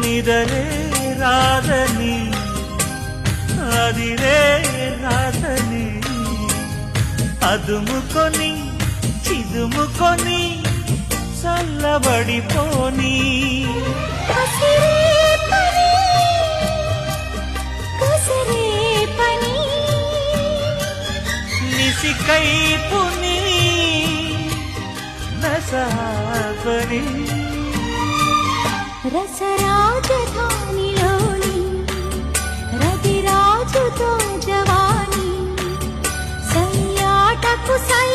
నిదరే రాదని అదిరే రాదని. అదుముకొని చిదుముకొని చల్లబడిపోని. కసిరే పని రసరాజధానిలోని రవిరాజుతో జవాని సయ్యాటకు సై